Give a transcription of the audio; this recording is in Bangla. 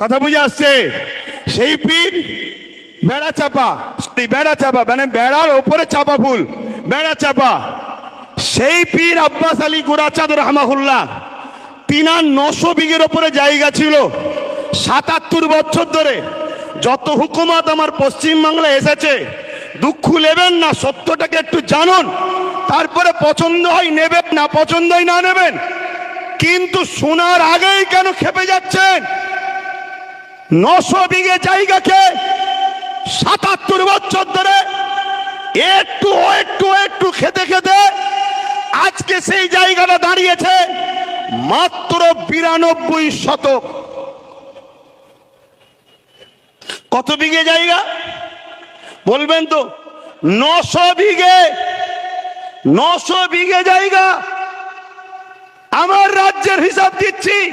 কথা বুঝে আসছে? সেই পীর বেড়া চাপা। বেড়া চাপা মানে বেড়ার ওপরে চাপা ফুল, বেড়া চাপা। সেই পীর আব্বাস আলী গুরাচাঁদ রহমাহুল্লাহ, তিনার নশো বিঘের ওপরে জায়গা ছিল। সাতাত্তর বছর ধরে যত হুকুমত আমার পশ্চিম বাংলায় এসেছে, দুঃখ নেবেন না, সত্যটাকে একটু জানুন। তারপরে পছন্দ হয় নেবেন না, পছন্দ হয় না নেবেন। কিন্তু শোনার আগেই কেন খেপে যাচ্ছেন নশো বিঘে জায়গাকে সাতাত্তর বছর ধরে একটু একটু একটু খেতে খেতে আজকে সেই জায়গাটা দাঁড়িয়েছে মাত্র বিরানব্বই শতক। কত বিঘে জায়গা? বলবেন তো, নশো বিঘে নশো বিঘে জায়গা। আমার রাজ্যের হিসাব দিচ্ছি